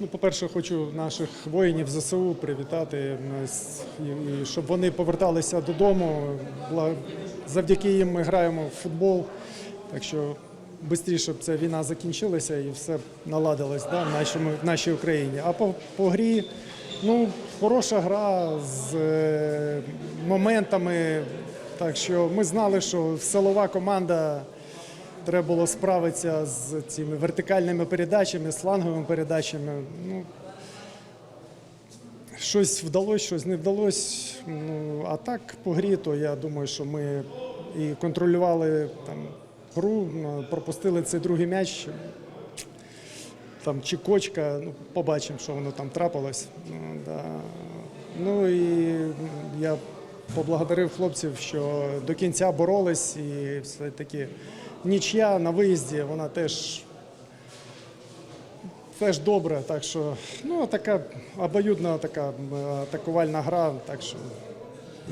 Ну, по-перше, хочу наших воїнів ЗСУ привітати, і, щоб вони поверталися додому. Завдяки їм ми граємо в футбол. Так що швидше, щоб ця війна закінчилася і все наладилось да, в, нашому, в нашій Україні. А по, по грі, ну, хороша гра з е, моментами. Так що ми знали, що силова команда треба було справитися з цими вертикальними передачами, з фланговими передачами. Ну, щось вдалося, щось не вдалося. Ну, а так по грі, то я думаю, що ми і контролювали там, гру, ну, пропустили цей другий м'яч. Там чи кочка, ну, побачимо, що воно там трапилось. Ну, да. ну і я поблагодарив хлопців, що до кінця боролись, і все-таки нічия на виїзді, вона теж, теж добра. Так що ну, така обоюдна така атакувальна гра. Так що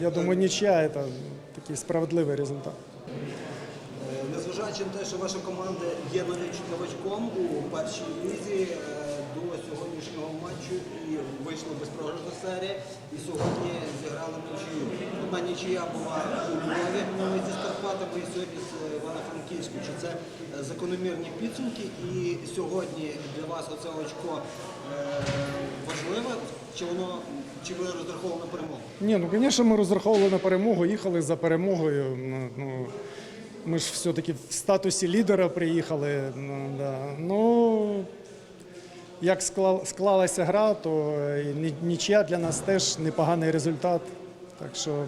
я думаю, нічия це такий справедливий результат. Незважаючи на те, що ваша команда є нович- новачком у першій лізі е, до сьогоднішнього матчу і вийшла безпрограшна серія, і сьогодні. Одна нічия була у місці з Карпатами і сьогодні з е, Івано-Франківську. Чи це е, закономірні підсумки? І сьогодні для вас оце очко е, важливе? Чи воно чи ви розраховували на перемогу? Ні, ну звісно, ми розраховували на перемогу, їхали за перемогою. Ну, ну, ми ж все-таки в статусі лідера приїхали. Ну, да. ну як склалася гра, то нічия для нас теж непоганий результат. Так що,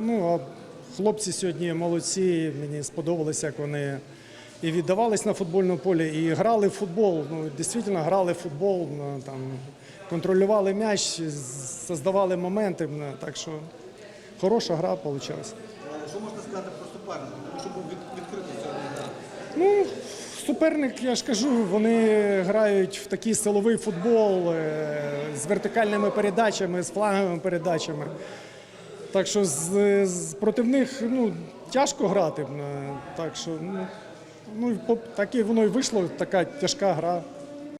ну, а хлопці сьогодні молодці, мені сподобалося, як вони і віддавались на футбольному полі, і грали в футбол. Ну, дійсно грали в футбол, ну, там, контролювали м'яч, создавали моменти. ну, Так що хороша гра вийшла. Е, Що можна сказати про суперника? Тому що був відкритий сьогодні гра. Ну, суперник, я ж кажу, вони грають в такий силовий футбол е, з вертикальними передачами, з фланговими передачами. Так що з, з проти них ну, тяжко грати. Так що, ну, ну і по- так і воно і вийшло, така тяжка гра.